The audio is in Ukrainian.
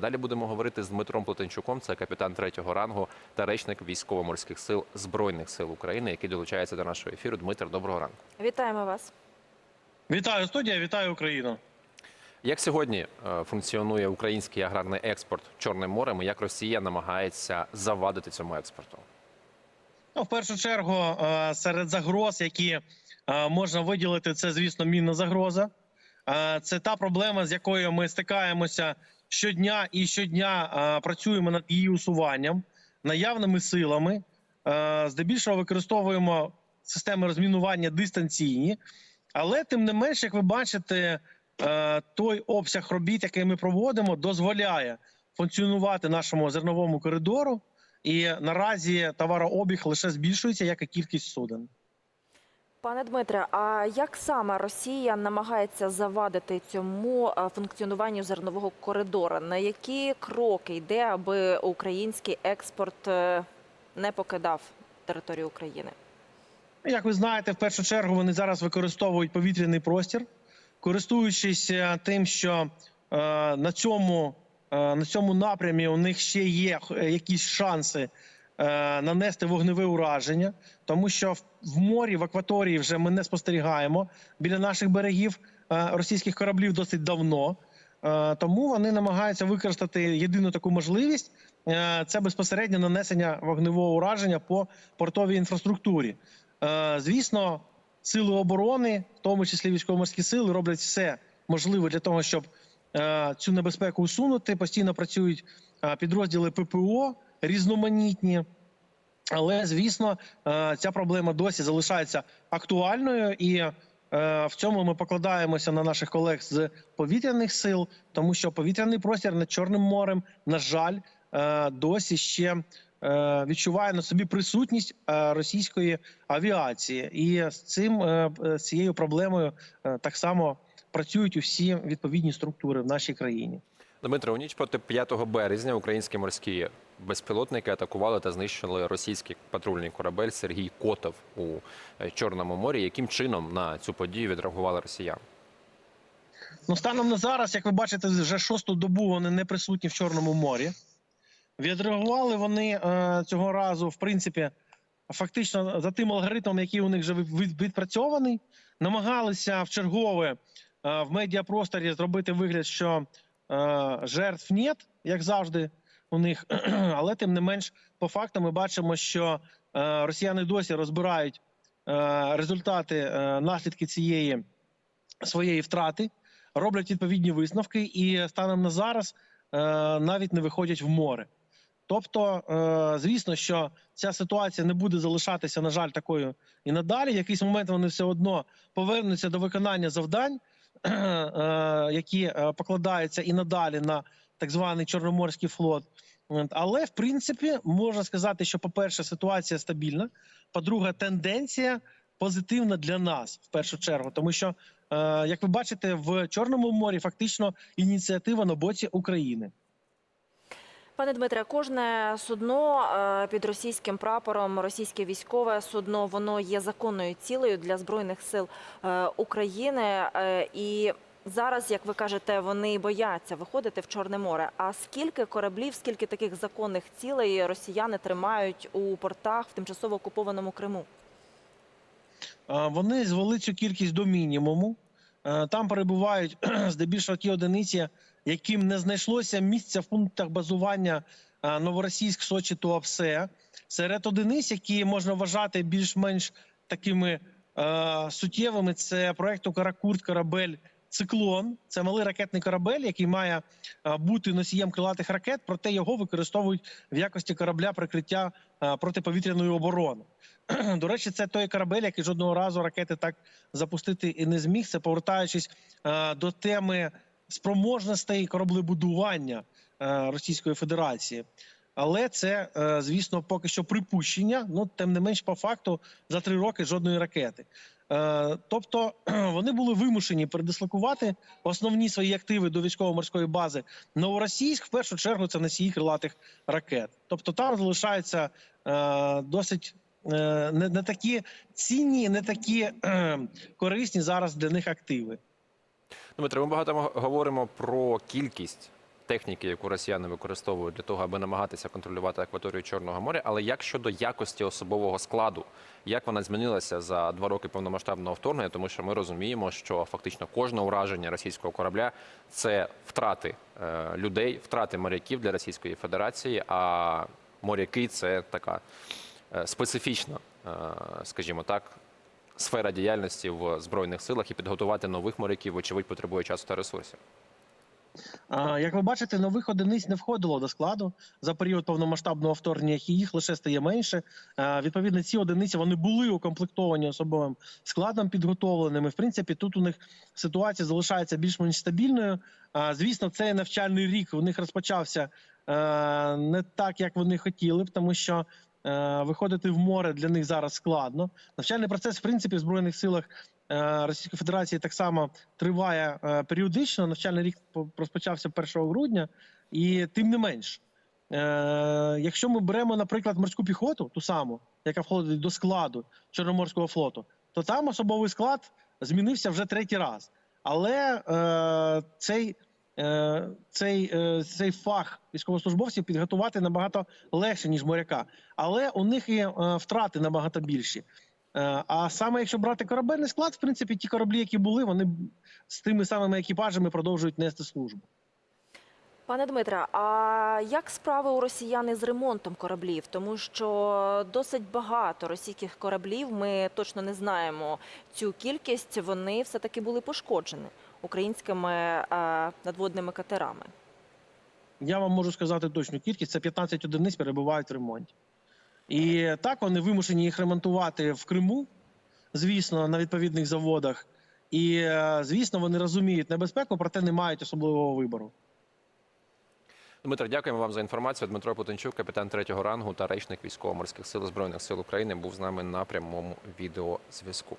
Далі будемо говорити з Дмитром Плетенчуком, це капітан третього рангу та речник військово-морських сил Збройних сил України, який долучається до нашого ефіру. Дмитр, доброго ранку. Вітаємо вас. Вітаю студія, вітаю Україну. Як сьогодні е, функціонує український аграрний експорт Чорним морем? і Як Росія намагається завадити цьому експорту? Ну, в першу чергу, е, серед загроз, які е, можна виділити, це звісно мінна загроза. Це та проблема, з якою ми стикаємося щодня і щодня працюємо над її усуванням наявними силами. Здебільшого використовуємо системи розмінування дистанційні, але тим не менш, як ви бачите, той обсяг робіт, який ми проводимо, дозволяє функціонувати нашому зерновому коридору. І наразі товарообіг лише збільшується, як і кількість суден. Пане Дмитре, а як саме Росія намагається завадити цьому е, функціонуванню зернового коридору? На які кроки йде, аби український експорт е, не покидав територію України? Як ви знаєте, в першу чергу вони зараз використовують повітряний простір, користуючись е, тим, що на цьому на цьому напрямі у них ще є якісь шанси нанести вогневе ураження, тому що в, морі в акваторії вже ми не спостерігаємо біля наших берегів е, російських кораблів досить давно. Е, Тому вони намагаються використати єдину таку можливість е, це безпосередньо нанесення вогневого ураження по портовій інфраструктурі. Е, Звісно, сили оборони, в тому числі військово-морські сили, роблять все можливе для того, щоб е, цю небезпеку усунути. Постійно працюють е, підрозділи ППО різноманітні. Але звісно, е, ця проблема досі залишається актуальною, і е, в цьому ми покладаємося на наших колег з повітряних сил, тому що повітряний простір над Чорним морем, на жаль, е, досі ще відчуває на собі присутність російської авіації, і з цим з цією проблемою так само працюють усі відповідні структури в нашій країні. Дмитро, у ніч проти 5 березня українські морські безпілотники атакували та знищили російський патрульний корабель Сергій Котов у е, Чорному морі. Яким чином на цю подію відреагували росіяни? Ну, станом на зараз, як ви бачите, вже шосту добу вони не присутні в Чорному морі. Відреагували вони е, цього разу, в принципі, фактично за тим алгоритмом, який у них вже від- від- відпрацьований. Намагалися в чергове е, в медіапросторі зробити вигляд, що жертв нет, як завжди у них. Але тим не менш, по факту, ми бачимо, що е, росіяни досі розбирають е, результати, е, наслідки цієї своєї втрати роблять відповідні висновки і станом на зараз е, навіть не виходять в море. Тобто, е, звісно, що ця ситуація не буде залишатися, на жаль, такою і надалі. В якийсь момент вони все одно повернуться до виконання завдань, е, які е, покладаються і надалі на так званий Чорноморський флот. Але в принципі можна сказати, що, по-перше, ситуація стабільна. По-друге, тенденція позитивна для нас в першу чергу, тому що Е, Як ви бачите, в Чорному морі фактично ініціатива на боці України. Пане Дмитре, кожне судно е, під російським прапором, російське військове судно, воно є законною цілею для збройних сил е, України. Е, І зараз, як ви кажете, вони бояться виходити в Чорне море. А скільки кораблів, скільки таких законних цілей росіяни тримають у портах в тимчасово окупованому Криму? Вони звели цю кількість до мінімуму. Там перебувають здебільшого ті одиниці, яким не знайшлося місця в пунктах базування Новоросійськ, Сочі, Туапсе. Серед одиниць, які можна вважати більш-менш такими е, суттєвими, це проекту Каракурт корабель Циклон. Це малий ракетний корабель, який має бути носієм крилатих ракет, проте його використовують в якості корабля прикриття протиповітряної оборони. До речі, це той корабель, який жодного разу ракети так запустити і не зміг. Це повертаючись до теми спроможностей кораблебудування е, Російської Федерації. Але це, е, звісно, поки що припущення. Ну тим не менш, по факту за три роки жодної ракети. Е, Тобто вони були вимушені передислокувати основні свої активи до військово-морської бази Новоросійськ. В першу чергу це носії крилатих ракет. Тобто там залишаються досить не, такі цінні, не такі корисні зараз для них активи. Дмитро, ми багато говоримо про кількість техніки, яку росіяни використовують для того, аби намагатися контролювати акваторію Чорного моря. Але як щодо якості особового складу, як вона змінилася за два роки повномасштабного вторгнення? Тому що ми розуміємо, що фактично кожне ураження російського корабля це втрати е, людей, втрати моряків для Російської Федерації. А моряки це така е, специфічна, е, скажімо так, сфера діяльності в збройних силах і підготувати нових моряків, вочевидь, потребує часу та ресурсів. Як ви бачите, нових одиниць не входило до складу за період повномасштабного вторгнення, їх лише стає менше. Відповідно, ці одиниці вони були укомплектовані особовим складом підготовленими. В принципі, тут у них ситуація залишається більш-менш стабільною. Звісно, цей навчальний рік у них розпочався е, не так, як вони хотіли б, тому що виходити в море для них зараз складно. Навчальний процес, в принципі, в збройних силах е, Російської Федерації так само триває е, періодично. Навчальний рік розпочався 1 грудня, і тим не менш, е, якщо ми беремо, наприклад, морську піхоту, ту саму, яка входить до складу Чорноморського флоту, то там особовий склад змінився вже третій раз. Але е, цей, е, цей, е, цей фах військовослужбовців підготувати набагато легше, ніж моряка. Але у них і е, втрати набагато більші. Е, А саме якщо брати корабельний склад, в принципі, ті кораблі, які були, вони з тими самими екіпажами продовжують нести службу. Пане Дмитре, а як справи у росіян із ремонтом кораблів? Тому що досить багато російських кораблів, ми точно не знаємо цю кількість, вони все-таки були пошкоджені українськими е, надводними катерами. Я вам можу сказати точну кількість: це 15 одиниць перебувають в ремонті. І так вони вимушені їх ремонтувати в Криму, звісно, на відповідних заводах. І е, звісно, вони розуміють небезпеку, проте не мають особливого вибору. Дмитро, дякуємо вам за інформацію. Дмитро Путинчук, капітан третього рангу та речник військово-морських сил збройних сил України, був з нами на прямому відеозв'язку.